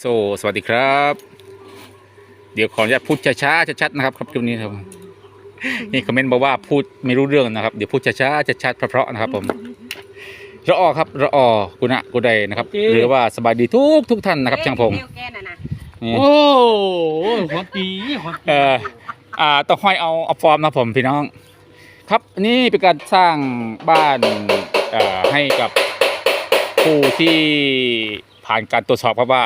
โซสวัสดีครับ เดี๋ยวขออนุญาตพูดช้าๆชัดๆนะครับ ครับคลิปนี้ครับนี่คอมเมนต์บอกว่าพูดไม่รู้เรื่องนะครับ เดี๋ยวพูดช้าๆชัดๆเพราะๆนะครับผมระออครับระออกุณะกุไดนะครับหรือว่าสบายดีทุกทุกท่านนะครับช่างพงเอวแกน่ะนะนี่โอ้โหความดีความเอ่ออ่าต้องห้อยเอาเอาฟอร์มนะครับผมพี่น้อง ครับอันนี่เป็นการสร้างบ้านเอ่อให้กับผู้ที่ผ่านการตรวจสอบครับว่า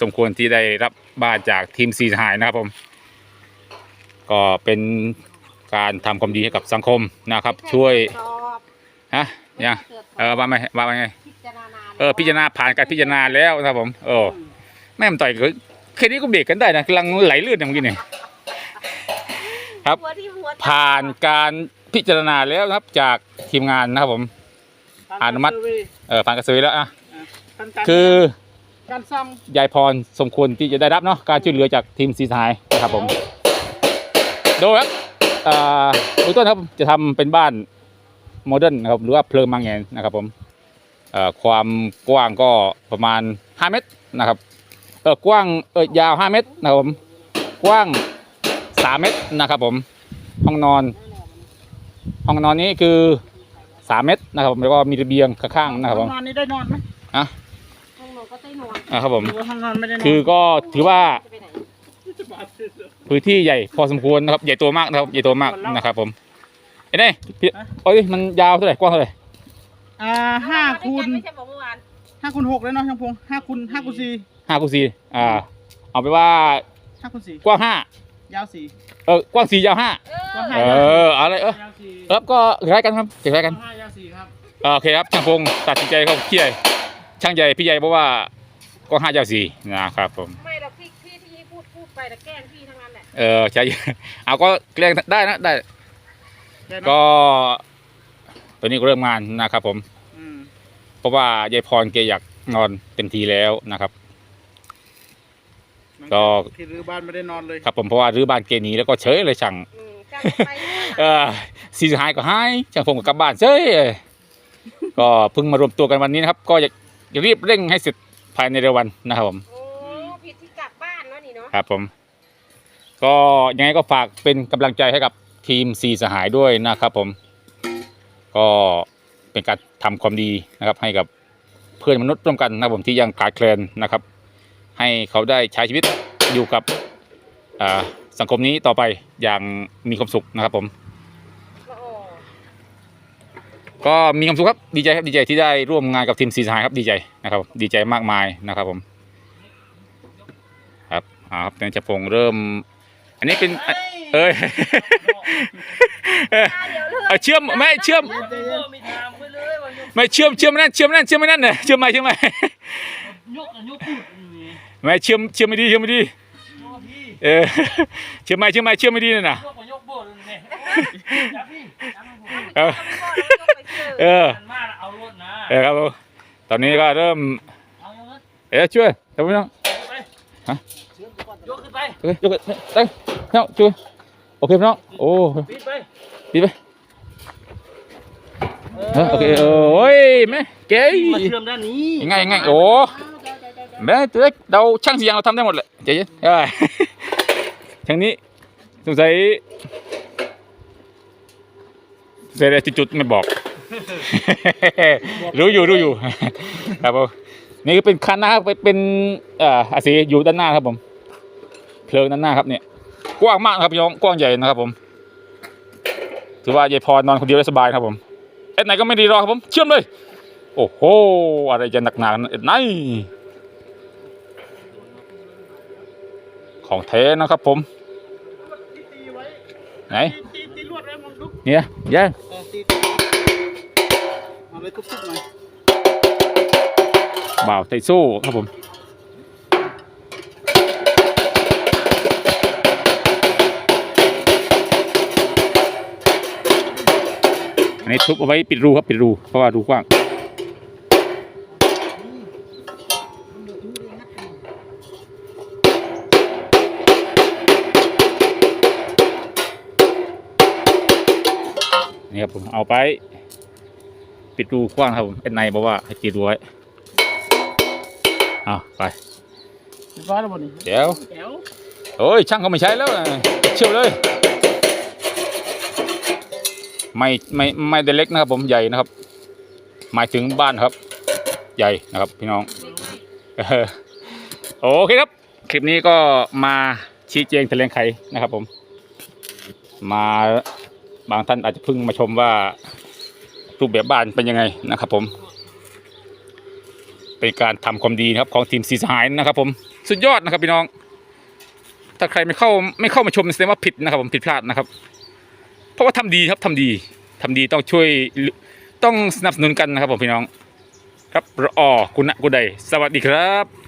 สมควรที่ได้รับบ้านจากทีมซีสหายนะครับผม ก็เป็นการทำความดีให้กับสังคมนะครับ ช่วยสอบฮะยังเออว่าไงว่าไงพิจารณาเออพิจารณาผ่านการพิจารณาแล้วนะครับผมเออแม่มนต่อยก็แค่นี้ก็เบรกกันได้นะกำลังไหลลื่นอย่างเมื่อกี้เนี่ยครับ หัวที่หัวผ่านการพิจารณาแล้วนะครับจากทีมงานนะครับผม อนุมัติ เออผ่านกระสือแล้วอะ คือ การสร้างยายพรสมควรที่จะได้รับเนาะการช่วยเหลือจากทีมซีสหายนะครับผมโดยครับเอ่อเบื้องต้นครับจะทำเป็นบ้านโมเดิร์นนะครับหรือว่าเพลิงมังแงนนะครับผมเอ่อความกว้างก็ประมาณ 5 เมตรนะครับเออกว้างเออยาว 5 เมตรนะครับผมกว้าง 3 เมตรนะครับผมห้องนอน ห้องนอนนี้คือ 3 เมตรนะครับผมแล้วก็มีระเบียงข้างๆนะครับผมห้องนอนนี้ได้นอนไหมห้องนอน ก็ใต้นอนอ่าครับผมหรือว่าห้องนอนไม่ได้นอนคือก็ถือว่าจะไปไหนพื้นที่ใหญ่พอสมควรนะครับ ใหญ่โตมากนะครับ ใหญ่โตมากนะครับ ผมเอ้ยนี่พี่โอ้ยมันยาวเท่าไหร่กว้างเท่าไหร่อ่าห้าคูณไม่ใช่บอกเมื่อวานห้าคูณหกเลยเนาะช่างพงห้าคูณห้าคูณสี่ห้าคูณสี่อ่า เอาไปว่าห้าคูณสี่กว้างห้ายาวสี่เออกว้างสี่ยาวห้าเอก็อให้เออเอาเลยเออยาวสี่แล้วก็คล้ายกันครับคล้ายกัน ห้ายาวสี่ครับ อ่าโอเคครับช่างพงตัดสินใจเขาพี่ใหญ่ ช่างใหญ่พี่ใหญ่เพราะว่ากว้างห้ายาวสี่นะครับผมไม่หรอกที่ที่ที่พูดพูดไปแต่แกล้งพี่ทั้งนั้นแหละเออใช่เอาก็แกล้งได้นะได้ได้ไหมก็ตัวนี้ก็เริ่มงานนะครับผมอืมเพราะว่ายายพรแกอยากนอนเต็มทีแล้วนะครับมันก็ที่รื้อบ้านไม่ได้นอนเลยครับผมเพราะว่ารื้อบ้านเกหนีแล้วก็เฉยเลยช่างอืมกลับไปนู่นเอน่ะอสีสุดท้ายก็ให้ช่างผมก็กลับบ้านเฉยก็เพิ่งมารวมตัวกันวันนี้นะครับ ก็อยาก จะรีบเร่งให้เสร็จภายในเร็ววันนะครับผมโอ้ผิดที่กลับบ้านเนาะนี่เนาะครับผม ก็ยังไงก็ฝากเป็นกำลังใจให้กับทีมสีสหายด้วยนะครับผม ก็เป็นการทำความดีนะครับ ให้กับเพื่อนมนุษย์ร่วมกันนะครับผมที่ยังขาดแคลนนะครับ ให้เขาได้ใช้ชีวิตอยู่กับอ่าสังคมนี้ต่อไปอย่างมีความสุขนะครับผมโอ้โห ก็มีความสุขครับดีใจครับดีใจที่ได้ร่วมงานกับทีมซีสหายครับดีใจนะครับ ดีใจมากมายนะครับผมครับอ่าครับนายจะพงษ์เริ่ม อันนี้เป็นอะเอ้ยเอออะเดี๋ยวเลือกเอาเชื่อมไม่เชื่อมใจเย็นมีทางไปเลยวันยกไม่เชื่อมเชื่อมไม่นั่นเชื่อมไม่นั่นเชื่อมไม่นั่นเนี่ยเชื่อมไม่เชื่อมไม่ยกยกพูดนี่ไม่เชื่อมเชื่อมไม่ดีเชื่อมไม่ดียกพี่เออเชื่อมไม่เชื่อมไม่เชื่อมไม่ดีนั่นน่ะยกยกโบดนี่จับพี่จับผมเออ เออหันมาเอารถนะเออครับผมตอนนี้ก็เริ่ม เอายกรถเอ๊ะช่วยทำไมน้องไปฮะยกขึ้นไปโอเคยกเตั้งน้องช่วยโอเคพี่น้องโอ้ปิดไปดีไปเออโอเคเออโอ้ยแม่เก๋มาเชื่อมด้านนี้ยังไงยังไงโอ้แม่ตัวเล็กเราช่างเสียงเราทำได้หมดเลยใจเย็นเอ้ยทางนี้สงสัยเสียอะไรจุดๆไม่บอก รู้อยู่รู้อยู่ ครับผมนี่ก็เป็นคันนะครับเป็นเอ่ออาศีอยู่ด้านหน้าครับผมเพลิงด้านหน้าครับเนี่ยกว้างมากครับพี่น้องกว้างใหญ่นะครับผม ถือว่ายายพรนอนคนเดียวได้สบายครับผมเอ็ดไหนก็ไม่ดีรอครับผม เชื่อมเลย โอ้โหอะไรจะหนักหนาเอ็ดไหนของแท้นะครับผมไหนเนี่ยแย่ง ออตีเอาเลยทุบๆหน่อยบ่าวไทสู้ครับผมอันนี้ทุบเอาไว้ปิดรูครับปิดรูเพราะว่ารูกว้างนี่ครับผมเอาไป ปิดรูกว้างครับผมเป็นในบอกว่าให้ปิดรูไว้เอาไปเรียบร้อยแล้วบ่นี่เดี๋ยวแก้วโอ้ยช่างเขาไม่ใช้แล้วอะเชี่ยวเลยไม่ไม่ไม่ได้เล็กนะครับ ผมใหญ่นะครับ หมายถึงบ้านครับ ใหญ่นะครับ พี่น้องเออโอเคครับ คลิปนี้ก็มาชี้แจงแถลงไขนะครับ ผม มาบางท่านอาจจะเพิ่งมาชมว่า รูปแบบบ้านเป็นยังไงนะครับผม เป็นการทำความดีนะครับของทีมสีสหายนะครับ ผมสุดยอดนะครับพี่น้อง ถ้าใครไม่เข้าไม่เข้ามาชมแสดงว่าผิดนะครับ ผมผิดพลาดนะครับ เพราะว่าทำดีครับทำดีทำดีต้องช่วยต้องสนับสนุนกันนะครับผมพี่น้อง ครับรออกุณะกุใดสวัสดีครับ